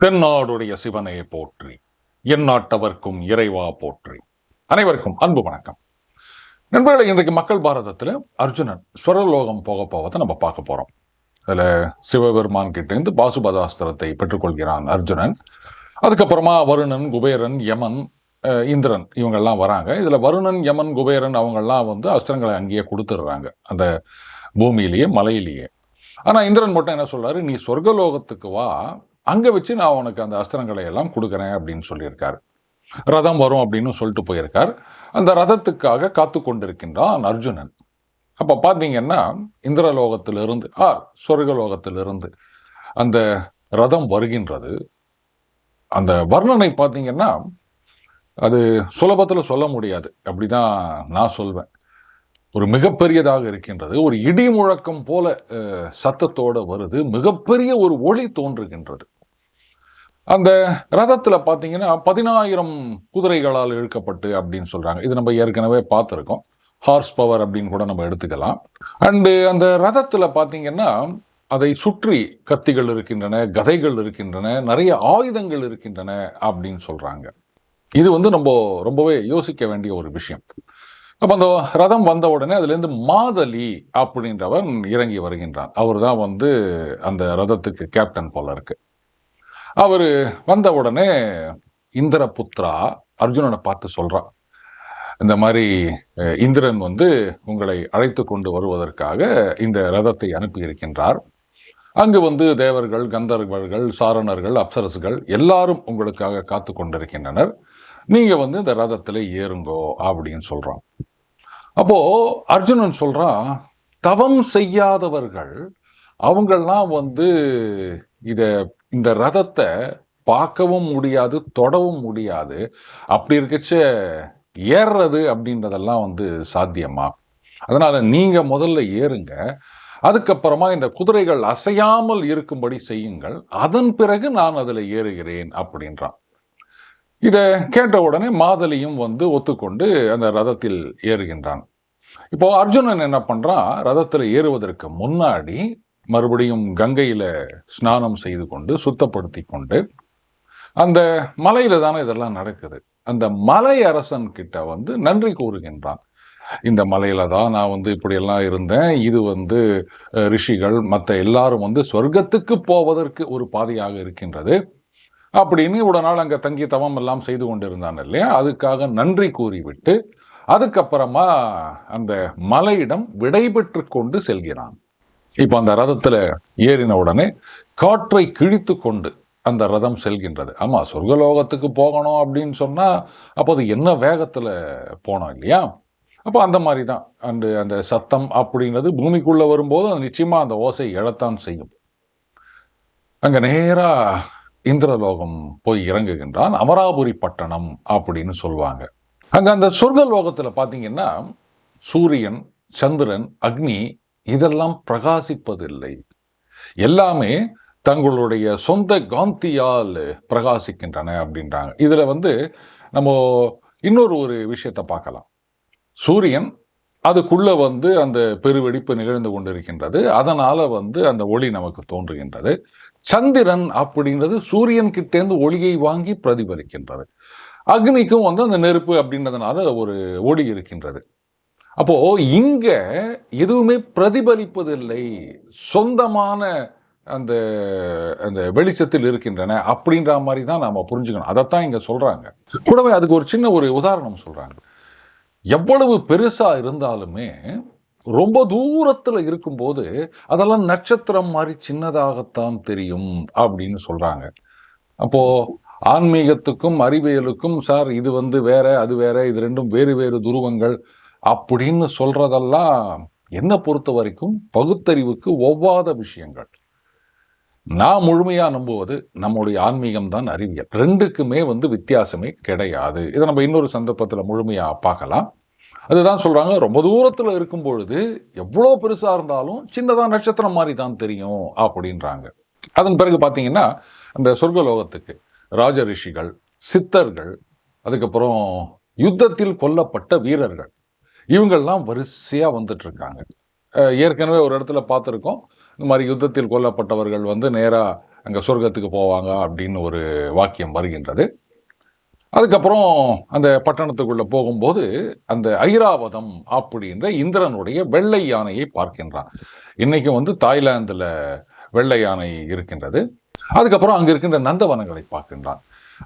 தென்னாடுடைய சிவனையை போற்றி எந்நாட்டவர்க்கும் இறைவா போற்றி. அனைவருக்கும் அன்பு வணக்கம். நண்பர்களே இன்றைக்கு மக்கள் பாரதத்தில் அர்ஜுனன் ஸ்வரலோகம் போக போவதை நம்ம பார்க்க போறோம். அதில் சிவபெருமான் கிட்டேருந்து பாசுபதாஸ்திரத்தை பெற்றுக்கொள்கிறான் அர்ஜுனன். அதுக்கப்புறமா வருணன் குபேரன் யமன் இந்திரன் இவங்கெல்லாம் வராங்க. இதில் வருணன் யமன் குபேரன் அவங்கெல்லாம் வந்து அஸ்திரங்களை அங்கேயே கொடுத்துடுறாங்க. அந்த பூமியிலேயே மலையிலேயே. ஆனால் இந்திரன் மட்டும் என்ன சொல்றாரு நீ சொர்க்கலோகத்துக்கு வா அங்கே வச்சு நான் உனக்கு அந்த அஸ்திரங்களை எல்லாம் கொடுக்குறேன் அப்படின்னு சொல்லியிருக்கார். ரதம் வரும் அப்படின்னு சொல்லிட்டு போயிருக்கார். அந்த ரதத்துக்காக காத்து கொண்டிருக்கின்றான் அர்ஜுனன். அப்போ பார்த்தீங்கன்னா இந்திரலோகத்திலிருந்து ஆ சொர்க்கலோகத்திலிருந்து அந்த ரதம் வருகின்றது. அந்த வர்ணனை பார்த்தீங்கன்னா அது சுலபத்தில் சொல்ல முடியாது. அப்படி தான் நான் சொல்வேன். ஒரு மிகப்பெரியதாக இருக்கின்றது. ஒரு இடி முழக்கம் போல சத்தத்தோடு சத்தத்தோட வருது. மிகப்பெரிய ஒரு ஒளி தோன்றுகின்றது. அந்த ரதத்தில் பார்த்தீங்கன்னா பதினாயிரம் குதிரைகளால் இழுக்கப்பட்டு அப்படின்னு சொல்கிறாங்க இது நம்ம ஏற்கனவே பார்த்துருக்கோம். ஹார்ஸ் பவர் அப்படின்னு கூட நம்ம எடுத்துக்கலாம். அண்டு அந்த ரதத்தில் பார்த்தீங்கன்னா அதை சுற்றி கத்திகள் இருக்கின்றன கதைகள் இருக்கின்றன நிறைய ஆயுதங்கள் இருக்கின்றன அப்படின்னு சொல்கிறாங்க இது வந்து நம்ம ரொம்பவே யோசிக்க வேண்டிய ஒரு விஷயம். அப்போ அந்த ரதம் வந்த உடனே அதுலேருந்து மாதலி அப்படின்றவன் இறங்கி வருகின்றான். அவர் தான் வந்து அந்த ரதத்துக்கு கேப்டன் போல இருக்குது அவர் வந்த உடனே இந்திரபுத்ரா அர்ஜுனனை பார்த்து சொல்கிறான் இந்த மாதிரி இந்திரன் வந்து உங்களை அழைத்து கொண்டு வருவதற்காக இந்த ரதத்தை அனுப்பியிருக்கின்றார் அங்கு வந்து தேவர்கள் கந்தர்வர்கள் சாரணர்கள் அப்சரசுகள் எல்லாரும் உங்களுக்காக காத்து கொண்டிருக்கின்றனர். நீங்கள் வந்து இந்த ரதத்தில் ஏறுங்கோ அப்படின்னு சொல்கிறான் அப்போ அர்ஜுனன் சொல்கிறான் தவம் செய்யாதவர்கள் அவங்கெல்லாம் வந்து இதை இந்த ரதத்தை பார்க்கவும் முடியாது தொடவும் முடியாது. அப்படி இருக்கச்ச ஏறுறது அப்படின்றதெல்லாம் வந்து சாத்தியமா? அதனால் நீங்கள் முதல்ல ஏறுங்க. அதுக்கப்புறமா இந்த குதிரைகள் அசையாமல் இருக்கும்படி செய்யுங்கள். அதன் பிறகு நான் அதில் ஏறுகிறேன் அப்படின்றான். இதை கேட்ட உடனே மாதலியும் வந்து ஒத்துக்கொண்டு அந்த ரதத்தில் ஏறுகின்றான். இப்போ அர்ஜுனன் என்ன பண்ணுறான் ரதத்தில் ஏறுவதற்கு முன்னாடி மறுபடியும் கங்கையில் ஸ்நானம் செய்து கொண்டு சுத்தப்படுத்தி கொண்டு அந்த மலையில் தானே இதெல்லாம் நடக்குது. அந்த மலை அரசன் கிட்ட வந்து நன்றி கூறுகின்றான். இந்த மலையில தான் நான் வந்து இப்படியெல்லாம் இருந்தேன். இது வந்து ரிஷிகள் மற்ற எல்லாரும் வந்து சொர்க்கத்துக்கு போவதற்கு ஒரு பாதையாக இருக்கின்றது. அப்படின்னு உடனால் அங்கே தங்கி தவம் எல்லாம் செய்து கொண்டிருந்தான் இல்லையா? அதுக்காக நன்றி கூறிவிட்டு அதுக்கப்புறமா அந்த மலையிடம் விடைபெற்று கொண்டு செல்கிறான். இப்போ அந்த ரதத்தில் ஏறின உடனே காற்றை கிழித்து கொண்டு அந்த ரதம் செல்கின்றது. ஆமாம் சொர்க்கலோகத்துக்கு போகணும் அப்படின்னு சொன்னால் அப்போ அது என்ன வேகத்தில் போனோம் இல்லையா? அப்போ அந்த மாதிரி தான் அந்த அந்த சத்தம் அப்படிங்கிறது பூமிக்குள்ளே வரும்போது நிச்சயமாக அந்த ஓசை எழத்தான் செய்யும். அங்கே நேராக இந்திரலோகம் போய் இறங்குகின்றான். அமராபுரி பட்டணம் அப்படின்னு சொல்லுவாங்க. அங்கே அந்த சொர்க்கலோகத்தில் பார்த்தீங்கன்னா சூரியன் சந்திரன் அக்னி இதெல்லாம் பிரகாசிப்பதில்லை. எல்லாமே தங்களுடைய சொந்த காந்தியால் பிரகாசிக்கின்றன அப்படின்றாங்க. இதில் வந்து நம்ம இன்னொரு ஒரு விஷயத்தை பார்க்கலாம். சூரியன் அதுக்குள்ளே வந்து அந்த பெருவெடிப்பு நிகழ்ந்து கொண்டிருக்கின்றது. அதனால் வந்து அந்த ஒளி நமக்கு தோன்றுகின்றது. சந்திரன் அப்படின்றது சூரியன் கிட்டேருந்து ஒளியை வாங்கி பிரதிபலிக்கின்றது. அக்னிக்கும் வந்து அந்த நெருப்பு அப்படின்றதுனால ஒரு ஒளி இருக்கின்றது. அப்போ இங்க எதுவுமே பிரதிபலிப்பதில்லை. சொந்தமான அந்த அந்த வெளிச்சத்தில் இருக்கின்றன அப்படின்ற மாதிரி தான் நாம் புரிஞ்சுக்கணும். அதைத்தான் இங்கே சொல்கிறாங்க கூடவே அதுக்கு ஒரு சின்ன ஒரு உதாரணம் சொல்கிறாங்க எவ்வளவு பெருசாக இருந்தாலுமே ரொம்ப தூரத்தில் இருக்கும்போது அதெல்லாம் நட்சத்திரம் மாதிரி சின்னதாகத்தான் தெரியும் அப்படின்னு சொல்கிறாங்க அப்போது ஆன்மீகத்துக்கும் அறிவியலுக்கும் சார் இது வந்து வேற அது வேற இது ரெண்டும் வேறு வேறு துருவங்கள் அப்படின்னு சொல்றதெல்லாம் என்ன பொறுத்த வரைக்கும் பகுத்தறிவுக்கு ஒவ்வாத விஷயங்கள். நான் முழுமையாக நம்புவது நம்முடைய ஆன்மீகம் தான் அறிவியல். ரெண்டுக்குமே வந்து வித்தியாசமே கிடையாது. இதை நம்ம இன்னொரு சந்தர்ப்பத்தில் முழுமையாக பார்க்கலாம். அதுதான் சொல்கிறாங்க ரொம்ப தூரத்தில் இருக்கும் பொழுது எவ்வளோ பெருசாக இருந்தாலும் சின்னதாக நட்சத்திரம் மாதிரி தான் தெரியும் அப்படின்றாங்க. அதன் பிறகு பார்த்தீங்கன்னா அந்த சொர்க்கலோகத்துக்கு ராஜ ரிஷிகள் சித்தர்கள் அதுக்கப்புறம் யுத்தத்தில் கொல்லப்பட்ட வீரர்கள். இவங்கள்லாம் வரிசையாக வந்துட்டுருக்காங்க ஏற்கனவே ஒரு இடத்துல பார்த்துருக்கோம். இந்த மாதிரி யுத்தத்தில் கொல்லப்பட்டவர்கள் வந்து நேராக அங்கே சொர்க்கத்துக்கு போவாங்க அப்படின்னு ஒரு வாக்கியம் வருகின்றது. அதுக்கப்புறம் அந்த பட்டணத்துக்குள்ளே போகும்போது அந்த ஐராவதம் அப்படின்ற இந்திரனுடைய வெள்ளை யானையை பார்க்கின்றான். இன்றைக்கும் வந்து தாய்லாந்தில் வெள்ளை யானை இருக்கின்றது. அதுக்கப்புறம் அங்கே இருக்கின்ற நந்தவனங்களை பார்க்கின்றான்.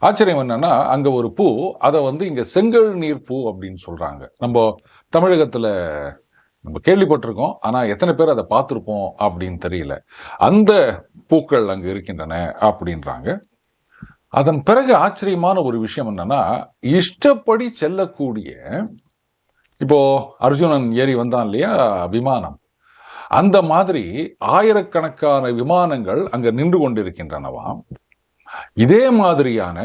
ஆச்சரியம் என்னன்னா அங்கே ஒரு பூ அதை வந்து இங்கே செங்கல் நீர் பூ அப்படின்னு சொல்கிறாங்க நம்ம தமிழகத்தில் நம்ம கேள்விப்பட்டிருக்கோம். ஆனால் எத்தனை பேர் அதை பார்த்துருப்போம் அப்படின்னு தெரியல. அந்த பூக்கள் அங்கே இருக்கின்றன அப்படின்றாங்க. அதன் பிறகு ஆச்சரியமான ஒரு விஷயம் என்னன்னா இஷ்டப்படி செல்லக்கூடிய இப்போ அர்ஜுனன் ஏறி வந்தான் இல்லையா? விமானம். அந்த மாதிரி ஆயிரக்கணக்கான விமானங்கள் அங்கே நின்று கொண்டிருக்கின்றனவாம் இதே மாதிரியான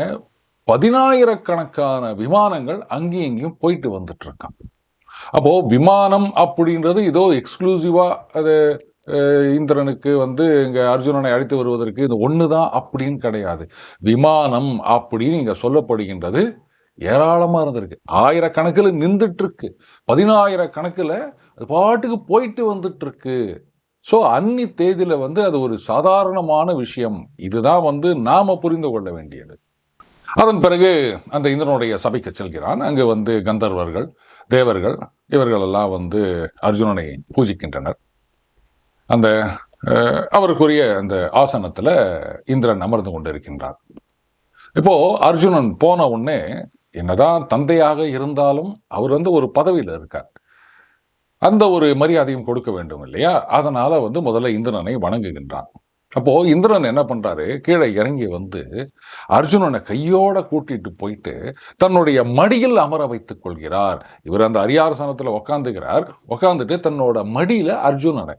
பதினாயிரக்கணக்கான விமானங்கள் அங்கேயும் இங்கேயும் போயிட்டு வந்துட்டு இருக்கான். அப்போது விமானம் அப்படின்றது இதோ எக்ஸ்க்ளூசிவாக அது இந்திரனுக்கு வந்து இங்கே அர்ஜுனனை அழைத்து வருவதற்கு இது ஒன்று தான் அப்படின்னு கிடையாது. விமானம் அப்படின்னு இங்கே சொல்லப்படுகின்றது ஏராளமாக இருந்திருக்கு. ஆயிரக்கணக்கில் நின்றுட்டுருக்கு. பதினாயிரக்கணக்கில் அது பாட்டுக்கு போயிட்டு வந்துட்டுருக்கு. ஸோ அன்னி தேதியில் வந்து அது ஒரு சாதாரணமான விஷயம். இதுதான் வந்து நாம் புரிந்து கொள்ள வேண்டியது. அதன் பிறகு அந்த இந்திரனுடைய சபைக்கு செல்கிறான். அங்கே வந்து கந்தர்வர்கள் தேவர்கள் இவர்களெல்லாம் வந்து அர்ஜுனனை பூஜிக்கின்றனர். அந்த அவருக்குரிய அந்த ஆசனத்தில் இந்திரன் அமர்ந்து கொண்டிருக்கின்றார் இப்போது அர்ஜுனன் போன உடனே என்னதான் தந்தையாக இருந்தாலும் அவர் வந்து ஒரு பதவியில் இருக்கார். அந்த ஒரு மரியாதையும் கொடுக்க வேண்டும் இல்லையா? அதனால் வந்து முதல்ல இந்திரனை வணங்குகின்றான். அப்போது இந்திரன் என்ன பண்ணுறாரு கீழே இறங்கி வந்து அர்ஜுனனை கையோட கூட்டிட்டு போயிட்டு தன்னுடைய மடியில் அமர வைத்துக் கொள்கிறார். இவர் அந்த அரியாரசனத்தில் உக்காந்துக்கிறார். உக்காந்துட்டு தன்னோட மடியில் அர்ஜுனனை.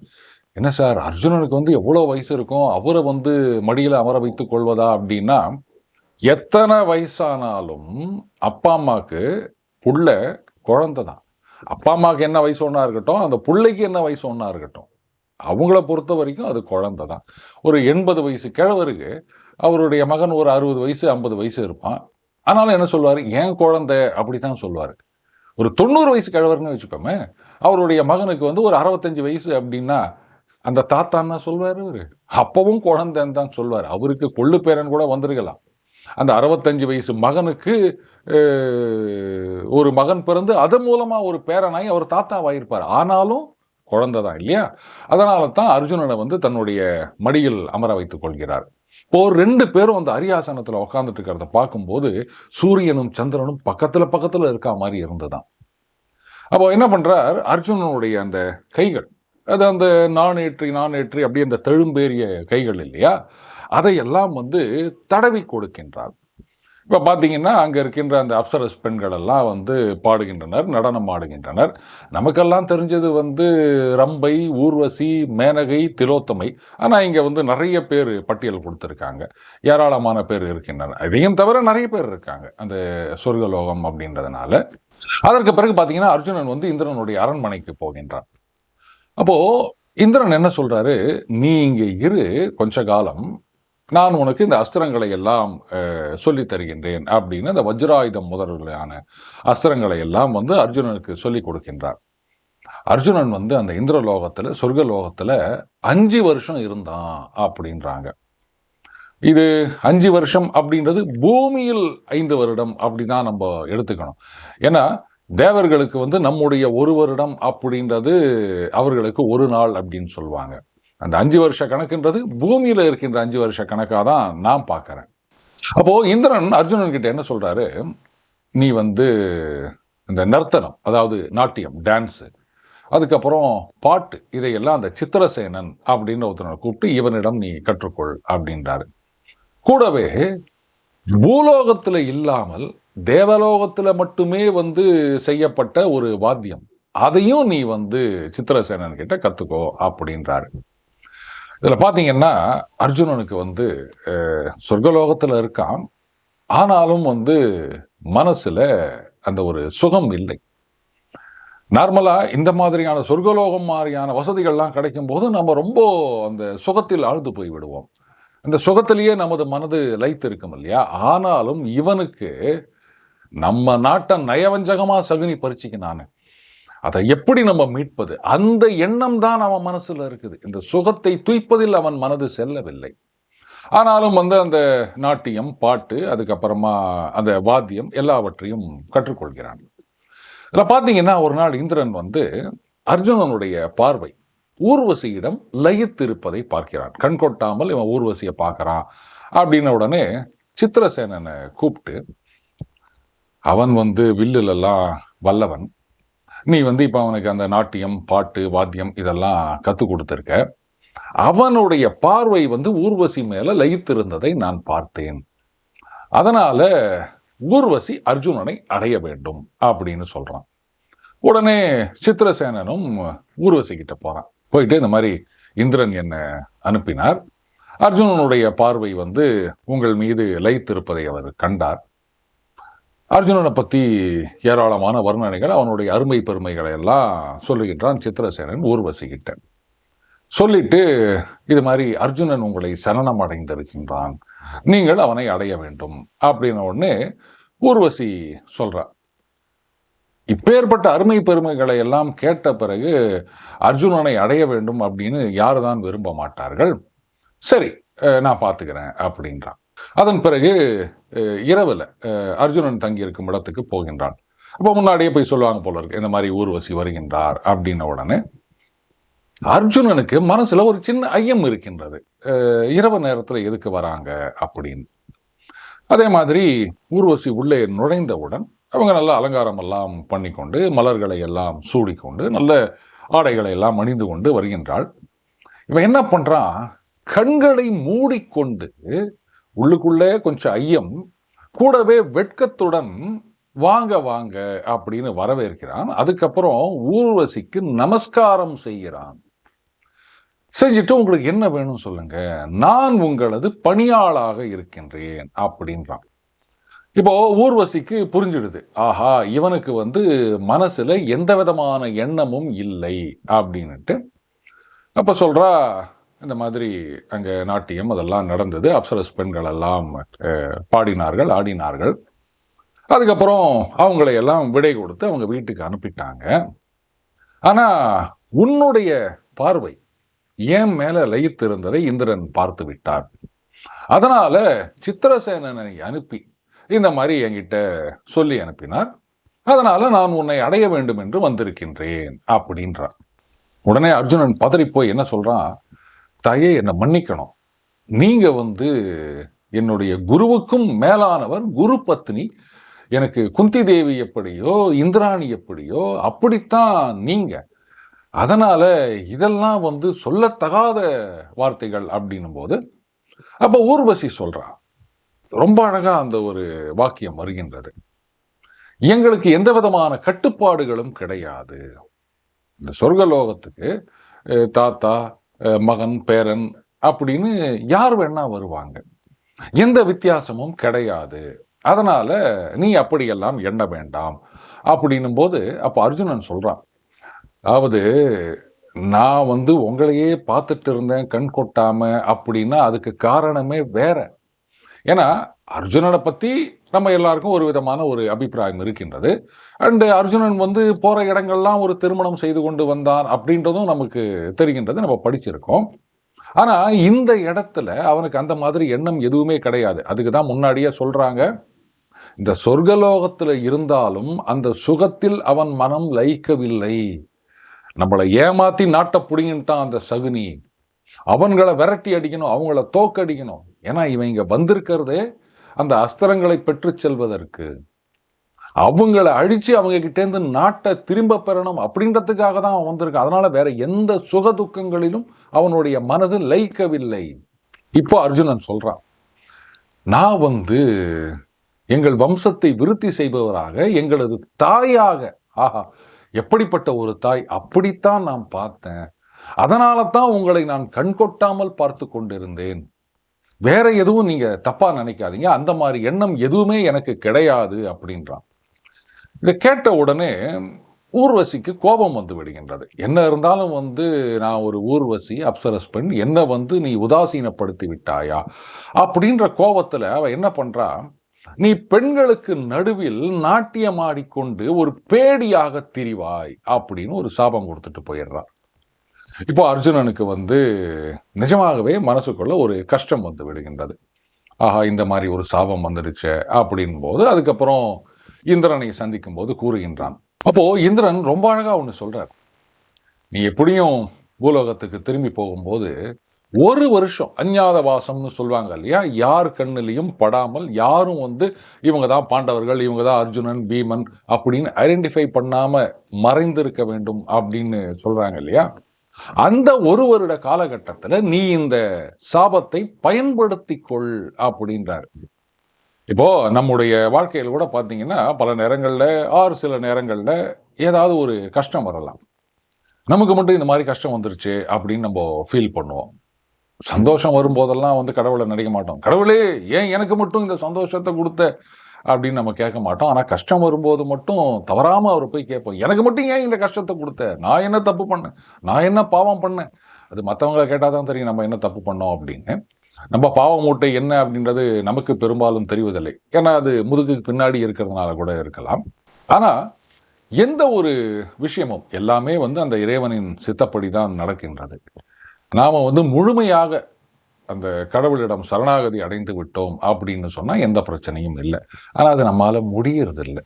என்ன சார் அர்ஜுனனுக்கு வந்து எவ்வளோ வயசு இருக்கும்? அவரை வந்து மடியில் அமர வைத்துக் கொள்வதா அப்படின்னா எத்தனை வயசானாலும் அப்பா அம்மாக்கு புள்ள குழந்தை தான் அப்பா அம்மாவுக்கு என்ன வயசு ஒன்றா இருக்கட்டும் அந்த பிள்ளைக்கு என்ன வயசு ஒன்றா இருக்கட்டும். அவங்கள பொறுத்த வரைக்கும் அது குழந்தை தான். ஒரு எண்பது வயசு கிழவருக்கு அவருடைய மகன் ஒரு அறுபது வயசு ஐம்பது வயசு இருப்பான். ஆனாலும் என்ன சொல்லுவார் ஏன் குழந்தை? அப்படி தான் சொல்லுவார் ஒரு தொண்ணூறு வயசு கிழவர்னு வச்சுக்கோமே அவருடைய மகனுக்கு வந்து ஒரு அறுபத்தஞ்சு வயசு அப்படின்னா அந்த தாத்தான்னா சொல்வார் அவர் அப்பவும் குழந்தைன்னு தான் சொல்வார். அவருக்கு கொள்ளு பேரன் கூட வந்திருக்கலாம். அந்த அறுபத்தஞ்சு வயசு மகனுக்கு ஒரு மகன் பிறந்து அதன் மூலமாக ஒரு பேரனாய் அவர் தாத்தாவாயிருப்பார். ஆனாலும் குழந்தை தான் இல்லையா? அதனால தான் அர்ஜுனனை வந்து தன்னுடைய மடியில் அமர வைத்துக் கொள்கிறார். இப்போ ரெண்டு பேரும் அந்த அரியாசனத்தில் உட்காந்துட்டு இருக்கிறத பார்க்கும்போது சூரியனும் சந்திரனும் பக்கத்தில் பக்கத்தில் இருக்கா மாதிரி இருந்ததுதான் அப்போ என்ன பண்ணுறார் அர்ஜுனனுடைய அந்த கைகள் அது அந்த நானேற்றி நானேற்றி அப்படியே அந்த தெழும்பேறிய கைகள் இல்லையா? அதையெல்லாம் வந்து தடவி கொடுக்கின்றார். இப்போ பார்த்தீங்கன்னா அங்கே இருக்கின்ற அந்த அப்சரஸ் பெண்களெல்லாம் வந்து பாடுகின்றனர் நடனம் ஆடுகின்றனர். நமக்கெல்லாம் தெரிஞ்சது வந்து ரம்பை ஊர்வசி மேனகை திலோத்தமை. ஆனால் இங்கே வந்து நிறைய பேர் பட்டியல் கொடுத்துருக்காங்க. ஏராளமான பேர் இருக்கின்றனர் இதையும் தவிர நிறைய பேர் இருக்காங்க. அந்த சொர்க்கலோகம் அப்படின்றதுனால. அதற்கு பிறகு பார்த்தீங்கன்னா அர்ஜுனன் வந்து இந்திரனுடைய அரண்மனைக்கு போகின்றான். அப்போது இந்திரன் என்ன சொல்கிறாரு நீ இங்கே இரு. கொஞ்ச காலம் நான் உனக்கு இந்த அஸ்திரங்களை எல்லாம் சொல்லி தருகின்றேன் அப்படின்னு அந்த வஜ்ராயுதம் முதலான அஸ்திரங்களை எல்லாம் வந்து அர்ஜுனனுக்கு சொல்லிக் கொடுக்கின்றார். அர்ஜுனன் வந்து அந்த இந்திரலோகத்தில் சொர்க்கலோகத்தில் அஞ்சு வருஷம் இருந்தான் அப்படின்றாங்க. இது அஞ்சு வருஷம் அப்படின்றது பூமியில் ஐந்து வருடம் அப்படிதான் நம்ம எடுத்துக்கணும். ஏன்னா தேவர்களுக்கு வந்து நம்முடைய ஒரு வருடம் அப்படின்றது அவர்களுக்கு ஒரு நாள் அப்படின்னு சொல்லுவாங்க. அந்த அஞ்சு வருஷ கணக்குன்றது பூமியில் இருக்கின்ற அஞ்சு வருஷ கணக்காக தான் நான் பார்க்குறேன். அப்போது இந்திரன் அர்ஜுனன் கிட்ட என்ன சொல்கிறாரு நீ வந்து இந்த நர்த்தனம் அதாவது நாட்டியம் டான்ஸு அதுக்கப்புறம் பாட்டு இதையெல்லாம் அந்த சித்திரசேனன் அப்படின்னு ஒருத்தனை கூப்பிட்டு இவனிடம் நீ கற்றுக்கொள் அப்படின்றாரு. கூடவே பூலோகத்தில் இல்லாமல் தேவலோகத்தில் மட்டுமே வந்து செய்யப்பட்ட ஒரு வாத்தியம் அதையும் நீ வந்து சித்திரசேனன் கிட்ட கற்றுக்கோ அப்படின்றாரு. இதில் பார்த்தீங்கன்னா அர்ஜுனனுக்கு வந்து சொர்க்கலோகத்தில் இருக்கான். ஆனாலும் வந்து மனசில் அந்த ஒரு சுகம் இல்லை. நார்மலாக இந்த மாதிரியான சொர்க்கலோகம் மாதிரியான வசதிகள்லாம் கிடைக்கும் போது நம்ம ரொம்ப அந்த சுகத்தில் ஆழ்ந்து போய் விடுவோம். அந்த சுகத்திலேயே நமது மனது லைத்து இருக்கும் இல்லையா? ஆனாலும் இவனுக்கு நம்ம நாட்டை நயவஞ்சகமாக சகுனி பறிச்சுக்கினானு. அதை எப்படி நம்ம மீட்பது? அந்த எண்ணம் தான் அவன் மனசுல இருக்குது. இந்த சுகத்தை துய்ப்பதில் அவன் மனது செல்லவில்லை. ஆனாலும் வந்து அந்த நாட்டியம் பாட்டு அதுக்கப்புறமா அந்த வாத்தியம் எல்லாவற்றையும் கற்றுக்கொள்கிறான். இதில் பார்த்தீங்கன்னா ஒரு நாள் இந்திரன் வந்து அர்ஜுனனுடைய பார்வை ஊர்வசியிடம் லயித்திருப்பதை பார்க்கிறான். கண் கொட்டாமல் இவன் ஊர்வசியை பார்க்கறான் அப்படின்ன உடனே சித்திரசேனனை கூப்பிட்டு அவன் வந்து வில்லுலெல்லாம் வல்லவன். நீ வந்து இப்போ அவனுக்கு அந்த நாட்டியம் பாட்டு வாத்தியம் இதெல்லாம் கற்றுக் கொடுத்துருக்க. அவனுடைய பார்வை வந்து ஊர்வசி மேலே லயித்திருந்ததை நான் பார்த்தேன். அதனால் ஊர்வசி அர்ஜுனனை அடைய வேண்டும் அப்படின்னு சொல்கிறான் உடனே சித்திரசேனனும் ஊர்வசி கிட்ட போகிறான் போயிட்டு இந்த மாதிரி இந்திரன் என்னை அனுப்பினார். அர்ஜுனனுடைய பார்வை வந்து உங்கள் மீது லயித்திருப்பதை அவர் கண்டார். அர்ஜுனனை பற்றி ஏராளமான வர்ணனைகள் அவனுடைய அருமை பெருமைகளை எல்லாம் சொல்லுகின்றான் சித்திரசேனன் ஊர்வசிக்கிட்ட. சொல்லிட்டு இது மாதிரி அர்ஜுனன் உங்களை சரணம் அடைந்திருக்கின்றான். நீங்கள் அவனை அடைய வேண்டும் அப்படின்ன உடனே ஊர்வசி சொல்கிறான் இப்பேற்பட்ட அருமை பெருமைகளை எல்லாம் கேட்ட பிறகு அர்ஜுனனை அடைய வேண்டும் அப்படின்னு யாருதான் விரும்ப மாட்டார்கள்? சரி நான் பார்த்துக்கிறேன் அப்படின்றான் அதன் பிறகு இரவில் இரவுல அர்ஜுனன் தங்கியிருக்கும் இடத்துக்கு போகின்றான். அப்போ முன்னாடியே போய் சொல்லுவாங்க போல இருக்கு இந்த மாதிரி ஊர்வசி வருகின்றார் அப்படின்ன உடனே அர்ஜுனனுக்கு மனசுல ஒரு சின்ன ஐயம் இருக்கின்றது. இரவு நேரத்துல எதுக்கு வராங்க அப்படின்னு. அதே மாதிரி ஊர்வசி உள்ளே நுழைந்தவுடன் அவங்க நல்ல அலங்காரம் எல்லாம் பண்ணிக்கொண்டு மலர்களை எல்லாம் சூடிக்கொண்டு நல்ல ஆடைகளை எல்லாம் அணிந்து கொண்டு வருகின்றாள். இவன் என்ன பண்றான்? கண்களை மூடிக்கொண்டு உள்ளுக்குள்ளே கொஞ்சம் ஐயம் கூடவே வெட்கத்துடன் வாங்க வாங்க அப்படின்னு வரவேற்கிறான். அதுக்கப்புறம் ஊர்வசிக்கு நமஸ்காரம் செய்கிறான். செஞ்சுட்டு உங்களுக்கு என்ன வேணும் சொல்லுங்க. நான் உங்களது பணியாளாக இருக்கின்றேன் அப்படின்றான். இப்போ ஊர்வசிக்கு புரிஞ்சிடுது. ஆஹா இவனுக்கு வந்து மனசுல எந்த விதமான எண்ணமும் இல்லை அப்படின்னுட்டு. அப்ப சொல்றா இந்த மாதிரி அங்கே நாட்டியம் அதெல்லாம் நடந்தது. அப்சரஸ் பெண்கள் எல்லாம் பாடினார்கள் ஆடினார்கள். அதுக்கப்புறம் அவங்களையெல்லாம் விடை கொடுத்து அவங்க வீட்டுக்கு அனுப்பிட்டாங்க. ஆனால் உன்னுடைய பார்வை ஏன் மேலே லயித்திருந்ததை இந்திரன் பார்த்து விட்டார் அதனால் சித்திரசேனனை அனுப்பி இந்த மாதிரி என்கிட்ட சொல்லி அனுப்பினார். அதனால் நான் உன்னை அடைய வேண்டும் என்று வந்திருக்கின்றேன் அப்படின்றான். உடனே அர்ஜுனன் பதறி போய் என்ன சொல்கிறான் தாயே என்னை மன்னிக்கணும். நீங்க வந்து என்னுடைய குருவுக்கும் மேலானவர் குரு பத்னி எனக்கு குந்தி தேவி எப்படியோ இந்திராணி எப்படியோ அப்படித்தான் நீங்க. அதனால இதெல்லாம் வந்து சொல்லத்தகாத வார்த்தைகள் அப்படின்னும் போது அப்போ ஊர்வசி சொல்றா ரொம்ப அழகா அந்த ஒரு வாக்கியம் வருகின்றது. எங்களுக்கு எந்த விதமான கட்டுப்பாடுகளும் கிடையாது. இந்த சொர்க்கலோகத்துக்கு தாத்தா மகன் பேரன் அப்படின்னு யார் வேணா வருவாங்க. எந்த வித்தியாசமும் கிடையாது. அதனால நீ அப்படியெல்லாம் எண்ண வேண்டாம் அப்படின்னும் போது அப்போ அர்ஜுனன் சொல்றான். அதாவது நான் வந்து உங்களையே பார்த்துட்டு இருந்தேன் கண் கொட்டாம அப்படின்னா அதுக்கு காரணமே வேற. ஏன்னா அர்ஜுனனை பத்தி நம்ம எல்லாருக்கும் ஒரு விதமான ஒரு அபிப்பிராயம் இருக்கின்றது. அண்டு அர்ஜுனன் வந்து போகிற இடங்கள்லாம் ஒரு திருமணம் செய்து கொண்டு வந்தான் அப்படின்றதும் நமக்கு தெரிகின்றது. நம்ம படிச்சிருக்கோம். ஆனால் இந்த இடத்துல அவனுக்கு அந்த மாதிரி எண்ணம் எதுவுமே கிடையாது. அதுக்கு தான் முன்னாடியே சொல்கிறாங்க இந்த சொர்க்கலோகத்தில் இருந்தாலும் அந்த சுகத்தில் அவன் மனம் லயிக்கவில்லை. நம்மளை ஏமாற்றி நாட்டை பிடிங்கிட்டான் அந்த சகுனி. அவன்களை விரட்டி அடிக்கணும் அவங்கள தோக்கடிக்கணும். ஏன்னா இவன் இங்கே வந்திருக்கிறதே அந்த அஸ்திரங்களை பெற்று செல்வதற்கு அவங்கள அழித்து அவங்க கிட்டேருந்து நாட்டை திரும்ப பெறணும் அப்படின்றதுக்காக தான் அவன் வந்திருக்கான். அதனால் வேற எந்த சுக துக்கங்களிலும் அவனுடைய மனது லயிக்கவில்லை. இப்போ அர்ஜுனன் சொல்கிறான் நான் வந்து எங்கள் வம்சத்தை விருத்தி செய்பவராக எங்களது தாயாக. ஆஹா எப்படிப்பட்ட ஒரு தாய்? அப்படித்தான் நான் பார்த்தேன். அதனால தான் உங்களை நான் கண்கொட்டாமல் பார்த்து கொண்டிருந்தேன். வேற எதுவும் நீங்க தப்பா நினைக்காதீங்க. அந்த மாதிரி எண்ணம் எதுவுமே எனக்கு கிடையாது அப்படின்றான். இதை கேட்ட உடனே ஊர்வசிக்கு கோபம் வந்து விடுகின்றது. என்ன இருந்தாலும் வந்து நான் ஒரு ஊர்வசி அப்சரஸ் பெண் என்ன வந்து நீ உதாசீனப்படுத்தி விட்டாயா? அப்படின்ற கோபத்தில் அவ என்ன பண்றா? நீ பெண்களுக்கு நடுவில் நாட்டியம் ஆடிக்கொண்டு ஒரு பேடியாக திரிவாய் அப்படின்னு ஒரு சாபம் கொடுத்துட்டு போயிடுறான் இப்போ அர்ஜுனனுக்கு வந்து நிஜமாகவே மனசுக்குள்ள ஒரு கஷ்டம் வந்து விடுகின்றது ஆஹா இந்த மாதிரி ஒரு சாபம் வந்துடுச்சே அப்படின் போது அதுக்கப்புறம் இந்திரனை சந்திக்கும் போது கூறுகின்றான். அப்போது இந்திரன் ரொம்ப அழகாக ஒன்று சொல்கிறார் நீ எப்படியும் பூலோகத்துக்கு திரும்பி போகும்போது ஒரு வருஷம் அஞ்ஞாத வாசம்னு சொல்லுவாங்க இல்லையா? யார் கண்ணிலையும் படாமல் யாரும் வந்து இவங்க தான் பாண்டவர்கள் இவங்க தான் அர்ஜுனன் பீமன் அப்படின்னு ஐடென்டிஃபை பண்ணாமல் மறைந்திருக்க வேண்டும் அப்படின்னு சொல்கிறாங்க இல்லையா? அந்த ஒரு வருட காலகட்டத்தில் நீ இந்த சாபத்தை பயன்படுத்தி கொள் அப்படின்றாரு. இப்போ நம்முடைய வாழ்க்கையில் கூட பார்த்தீங்கன்னா பல நேரங்களில் ஆறு சில நேரங்களில் ஏதாவது ஒரு கஷ்டம் வரலாம். நமக்கு மட்டும் இந்த மாதிரி கஷ்டம் வந்துருச்சு அப்படின்னு நம்ம ஃபீல் பண்ணுவோம். சந்தோஷம் வரும்போதெல்லாம் வந்து கடவுளை நினைக்க மாட்டோம். கடவுளே ஏன் எனக்கு மட்டும் இந்த சந்தோஷத்தை கொடுத்த அப்படின்னு நம்ம கேட்க மாட்டோம். ஆனால் கஷ்டம் வரும்போது மட்டும் தவறாமல் அவரை போய் கேட்போம். எனக்கு மட்டும் ஏன் இந்த கஷ்டத்தை கொடுத்த? நான் என்ன தப்பு பண்ணேன்? நான் என்ன பாவம் பண்ணேன்? அது மற்றவங்களை கேட்டால் தான் தெரியும் நம்ம என்ன தப்பு பண்ணோம் அப்படின்னு. நம்ம பாவ மூட்டை என்ன அப்படின்றது நமக்கு பெரும்பாலும் தெரிவதில்லை. ஏன்னா அது முதுகுக்கு பின்னாடி இருக்கிறதுனால கூட இருக்கலாம். ஆனால் எந்த ஒரு விஷயமும் எல்லாமே வந்து அந்த இறைவனின் சித்தப்படி தான் நடக்கின்றது. நாம் வந்து முழுமையாக அந்த கடவுளிடம் சரணாகதி அடைந்து விட்டோம் அப்படின்னு சொன்னால் எந்த பிரச்சனையும் இல்லை. ஆனால் அது நம்மால் முடியறது இல்லை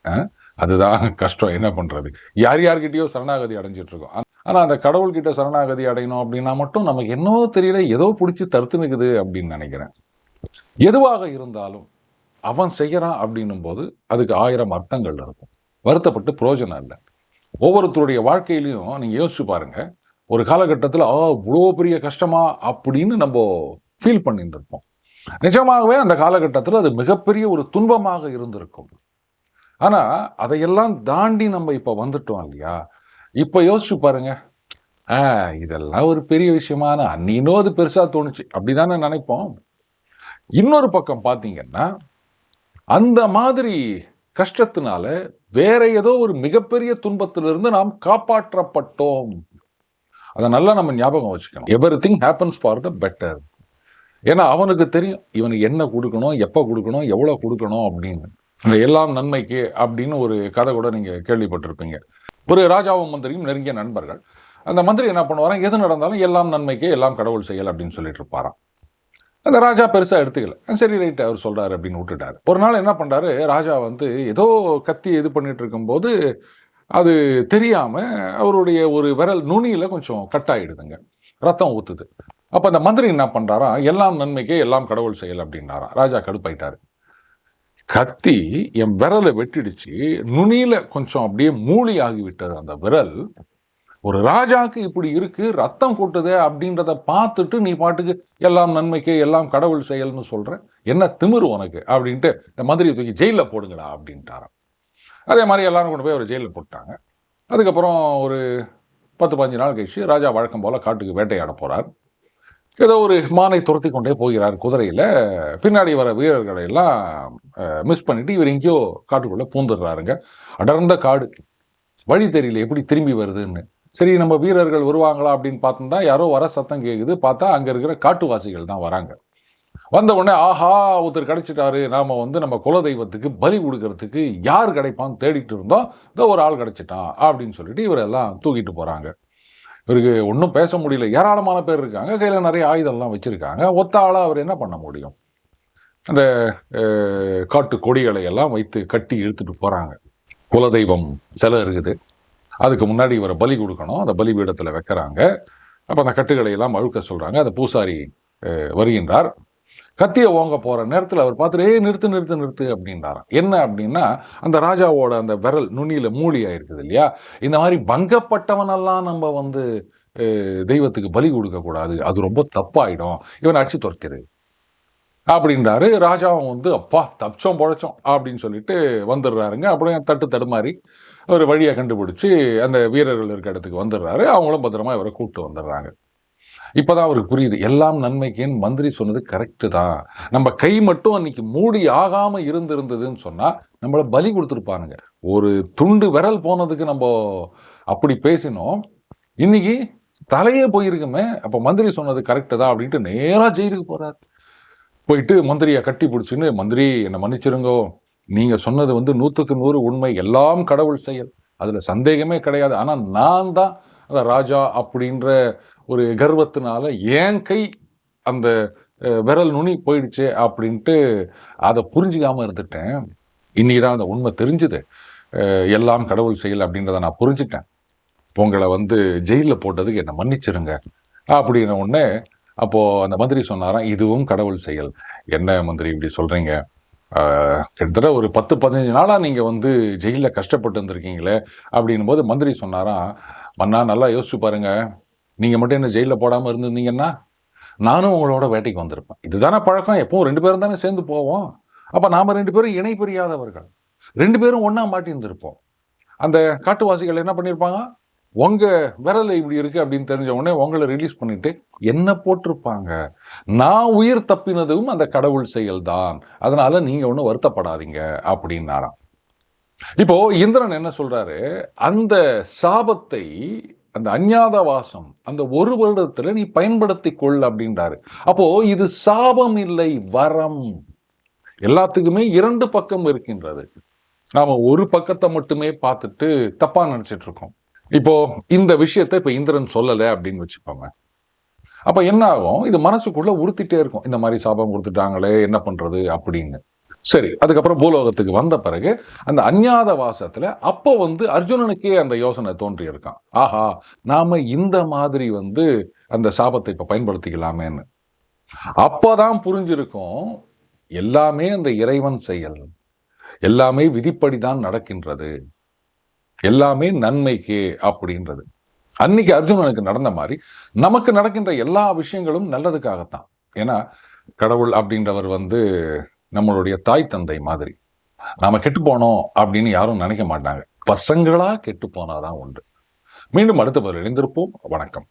அதுதான் கஷ்டம். என்ன பண்ணுறது யார் யார்கிட்டயோ சரணாகதி அடைஞ்சிட்டு இருக்கோம். ஆனால் அந்த கடவுள்கிட்ட சரணாகதி அடையணும் அப்படின்னா மட்டும் நமக்கு என்னவோ தெரியல ஏதோ பிடிச்சி தடுத்து நிற்குது அப்படின்னு நினைக்கிறேன். எதுவாக இருந்தாலும் அவன் செய்கிறான் அப்படின்னும் போது அதுக்கு ஆயிரம் அர்த்தங்கள் இருக்கும். வருத்தப்பட்டு பிரயோஜனம் இல்லை. ஒவ்வொருத்தருடைய வாழ்க்கையிலையும் நீங்கள் யோசிச்சு பாருங்க. ஒரு காலகட்டத்தில் ஆ இவ்வளோ பெரிய கஷ்டமா அப்படின்னு நம்ம ஃபீல் பண்ணிட்டு இருப்போம் நிஜமாகவே அந்த காலகட்டத்தில் அது மிகப்பெரிய ஒரு துன்பமாக இருந்திருக்கும். ஆனால் அதையெல்லாம் தாண்டி நம்ம இப்போ வந்துட்டோம் இல்லையா? இப்போ யோசிச்சு பாருங்க. ஆ இதெல்லாம் ஒரு பெரிய விஷயமான அன்னினோ அது பெருசாக தோணுச்சு. அப்படி தானே நினைப்போம். இன்னொரு பக்கம் பார்த்தீங்கன்னா அந்த மாதிரி கஷ்டத்தினால வேற ஏதோ ஒரு மிகப்பெரிய துன்பத்திலிருந்து நாம் காப்பாற்றப்பட்டோம். அதை நல்லா நம்ம ஞாபகம் வச்சுக்கணும். Everything happens for the better ஏன்னா அவனுக்கு தெரியும் இவனுக்கு என்ன கொடுக்கணும் எப்போ கொடுக்கணும் எவ்வளோ கொடுக்கணும் அப்படின்னு. இந்த எல்லாம் நன்மைக்கு அப்படின்னு ஒரு கதை கூட நீங்கள் கேள்விப்பட்டிருப்பீங்க. ஒரு ராஜாவும் மந்திரியும் நெருங்கிய நண்பர்கள். அந்த மந்திரி என்ன பண்ணுவாராம் எது நடந்தாலும் எல்லாம் நன்மைக்கு எல்லாம் கடவுள் செயல் அப்படின்னு சொல்லிட்டு இருப்பாராம். அந்த ராஜா பெருசாக எடுத்துக்கல. சரி ரைட் அவர் சொல்கிறாரு அப்படின்னு விட்டுட்டாரு. ஒரு நாள் என்ன பண்ணுறாரு ராஜா வந்து ஏதோ கத்தி இது பண்ணிட்டு இருக்கும்போது அது தெரியாமல் அவருடைய ஒரு விரல் நுனியில் கொஞ்சம் கட் ஆகிடுதுங்க ரத்தம் ஊற்றுது அப்போ அந்த மந்திரி என்ன பண்ணுறாரா எல்லாம் நன்மைக்கே எல்லாம் கடவுள் செயல் அப்படின்னாரா? ராஜா கடுப்பாயிட்டாரு. கத்தி என் விரலை வெட்டிடுச்சு. நுனியில் கொஞ்சம் அப்படியே மூலி ஆகிவிட்டது அந்த விரல். ஒரு ராஜாவுக்கு இப்படி இருக்கு ரத்தம் கொட்டுதே அப்படின்றத பார்த்துட்டு நீ பாட்டுக்கு எல்லாம் நன்மைக்கே எல்லாம் கடவுள் செயல்னு சொல்கிற என்ன திமிரு உனக்கு? அப்படின்ட்டு இந்த மந்திரியை தூக்கி ஜெயிலில் போடுங்களா அப்படின்ட்டாராம். அதே மாதிரி எல்லாரும் கொண்டு போய் அவர் ஜெயிலில் போட்டாங்க. அதுக்கப்புறம் ஒரு பத்து பதினஞ்சு நாள் கழிச்சு ராஜா வழக்கம் போல் காட்டுக்கு வேட்டையாட போகிறார் ஏதோ ஒரு மானை துரத்தி கொண்டே போகிறார் குதிரையில். பின்னாடி வர வீரர்களை எல்லாம் மிஸ் பண்ணிவிட்டு இவர் எங்கேயோ காட்டுக்குள்ளே பூந்துடுறாருங்க. அடர்ந்த காடு. வழி தெரியல எப்படி திரும்பி வருதுன்னு. சரி நம்ம வீரர்கள் வருவாங்களா அப்படின்னு பார்த்தா யாரோ வர சத்தம் கேட்குது பார்த்தா அங்கே இருக்கிற காட்டுவாசிகள் தான் வராங்க. வந்த உடனே ஆஹா ஒருத்தர் கிடைச்சிட்டாரு. நாம் வந்து நம்ம குலதெய்வத்துக்கு பலி கொடுக்கறதுக்கு யார் கிடைப்பான்னு தேடிட்டு இருந்தோம். இதோ ஒரு ஆள் கிடைச்சிட்டான் அப்படின்னு சொல்லிட்டு இவரெல்லாம் தூக்கிட்டு போகிறாங்க இவருக்கு ஒன்றும் பேச முடியல. ஏராளமான பேர் இருக்காங்க. கையில் நிறைய ஆயுதம்லாம் வச்சுருக்காங்க. ஒத்த ஆளாக அவர் என்ன பண்ண முடியும்? அந்த காட்டு கொடிகளை எல்லாம் வைத்து கட்டி இழுத்துட்டு போகிறாங்க குலதெய்வம் சிலை இருக்குது. அதுக்கு முன்னாடி இவரை பலி கொடுக்கணும். அந்த பலி பீடத்தில் வைக்கிறாங்க. அப்போ அந்த கட்டுகளை எல்லாம் அழுக்க சொல்கிறாங்க அந்த பூசாரி வருகின்றார். கத்தியை ஓங்க போகிற நேரத்தில் அவர் பார்த்துட்டு ஏ நிறுத்து நிறுத்து நிறுத்து அப்படின்றாராம். என்ன அப்படின்னா அந்த ராஜாவோட அந்த விரல் நுனியில் மூலி ஆயிருக்குது இல்லையா? இந்த மாதிரி பங்கப்பட்டவனெல்லாம் நம்ம வந்து தெய்வத்துக்கு பலி கொடுக்கக்கூடாது அது ரொம்ப தப்பாயிடும். இவனை அடிச்சு துரத்திரு. அப்படின்றாரு. ராஜாவும் வந்து அப்பா தப்பிச்சோம் பொழைச்சோம் அப்படின்னு சொல்லிட்டு வந்துடுறாருங்க. அப்படியே தட்டு தடுமாறி ஒரு வழியை கண்டுபிடிச்சி அந்த வீரர்கள் இருக்க இடத்துக்கு வந்துடுறாரு. அவங்களும் பத்திரமா இவரை கூப்பிட்டு வந்துடுறாங்க. இப்போ தான் அவருக்கு புரியுது. எல்லாம் நன்மைக்கேன்னு மந்திரி சொன்னது கரெக்டு தான். நம்ம கை மட்டும் அன்னைக்கு மூடி ஆகாமல் இருந்திருந்ததுன்னு சொன்னால் நம்மளை பலி கொடுத்துருப்பானுங்க. ஒரு துண்டு விரல் போனதுக்கு நம்ம அப்படி பேசினோம். இன்னைக்கு தலையே போயிருக்குமே அப்போ மந்திரி சொன்னது கரெக்டு தான் அப்படின்ட்டு நேராக ஜெயிலுக்கு போகிறார் போயிட்டு மந்திரியை கட்டி பிடிச்சின்னு மந்திரி என்னை மன்னிச்சிருங்கோ. நீங்கள் சொன்னது வந்து நூற்றுக்கு நூறு உண்மை. எல்லாம் கடவுள் செயல். அதில் சந்தேகமே கிடையாது. ஆனால் நான் தான் அந்த ராஜா அப்படின்ற ஒரு கர்வத்தினால ஏன் கை அந்த விரல் நுனி போயிடுச்சு அப்படின்ட்டு அதை புரிஞ்சுக்காமல் இருந்துட்டேன். இன்னைக்கு தான் அந்த உண்மை தெரிஞ்சுது. எல்லாம் கடவுள் செயல் அப்படின்றத நான் புரிஞ்சுட்டேன். உங்களை வந்து ஜெயிலில் போட்டதுக்கு என்னை மன்னிச்சிருங்க. அப்படின்ன உடனே அப்போது அந்த மந்திரி சொன்னாராம் இதுவும் கடவுள் செயல். என்ன மந்திரி இப்படி சொல்கிறீங்க கிட்டத்தட்ட ஒரு பத்து பதினஞ்சு நாளாக நீங்கள் வந்து ஜெயிலில் கஷ்டப்பட்டு இருந்திருக்கீங்களே அப்படின்னும் போது மந்திரி சொன்னாராம் மன்னா நல்லா யோசிச்சு பாருங்கள் நீங்கள் மட்டும் என்ன ஜெயிலில் போடாமல் இருந்திருந்தீங்கன்னா நானும் உங்களோட வேட்டைக்கு வந்திருப்பேன். இதுதானே பழக்கம்? எப்பவும் ரெண்டு பேரும் தானே சேர்ந்து போவோம். அப்போ நாம் ரெண்டு பேரும் இணை புரியாதவர்கள். ரெண்டு பேரும் ஒன்றா மாட்டியிருந்திருப்போம். அந்த காட்டுவாசிகள் என்ன பண்ணியிருப்பாங்க? உங்கள் விரல் இப்படி இருக்குது அப்படின்னு தெரிஞ்ச உடனே உங்களை ரிலீஸ் பண்ணிட்டு என்ன போட்டிருப்பாங்க? நான் உயிர் தப்பினதும் அந்த கடவுள் செயல்தான் அதனால் நீங்கள் ஒன்றும் வருத்தப்படாதீங்க அப்படின்னாராம். இப்போ இந்திரன் என்ன சொல்றாரு? அந்த சாபத்தை அந்த அஞ்ஞாத வாசம் அந்த ஒரு வருடத்தில் நீ பயன்படுத்தி கொள் அப்படின்றாரு. அப்போ இது சாபம் இல்லை வரம். எல்லாத்துக்குமே இரண்டு பக்கம் இருக்கின்றது. நாம ஒரு பக்கத்தை மட்டுமே பார்த்துட்டு தப்பா நினைச்சிட்டு இருக்கோம். இப்போ இந்த விஷயத்தை இப்போ இந்திரன் சொல்லலை அப்படின்னு வச்சுப்பாங்க அப்போ என்ன ஆகும்? இது மனசுக்குள்ள உறுத்திட்டே இருக்கும். இந்த மாதிரி சாபம் கொடுத்துட்டாங்களே என்ன பண்றது அப்படின்னு. சரி அதுக்கப்புறம் பூலோகத்துக்கு வந்த பிறகு அந்த அஞ்ஞாத வாசத்தில் அப்போ வந்து அர்ஜுனனுக்கே அந்த யோசனை தோன்றி இருக்கான் ஆஹா நாம் இந்த மாதிரி வந்து அந்த சாபத்தை இப்போ பயன்படுத்திக்கலாமேன்னு. அப்பதான் புரிஞ்சிருக்கும் எல்லாமே அந்த இறைவன் செயல். எல்லாமே விதிப்படி தான் நடக்கின்றது. எல்லாமே நன்மைக்கே அப்படின்றது. அன்னைக்கு அர்ஜுனனுக்கு நடந்த மாதிரி நமக்கு நடக்கின்ற எல்லா விஷயங்களும் நல்லதுக்காகத்தான். ஏன்னா கடவுள் அப்படின்றவர் வந்து நம்மளுடைய தாய் தந்தை மாதிரி. நாம் கெட்டு போனோம் அப்படின்னு யாரும் நினைக்க மாட்டாங்க. பசங்களாக கெட்டு போனாதான் உண்டு. மீண்டும் அடுத்த பதில் இணைந்திருப்போம். வணக்கம்.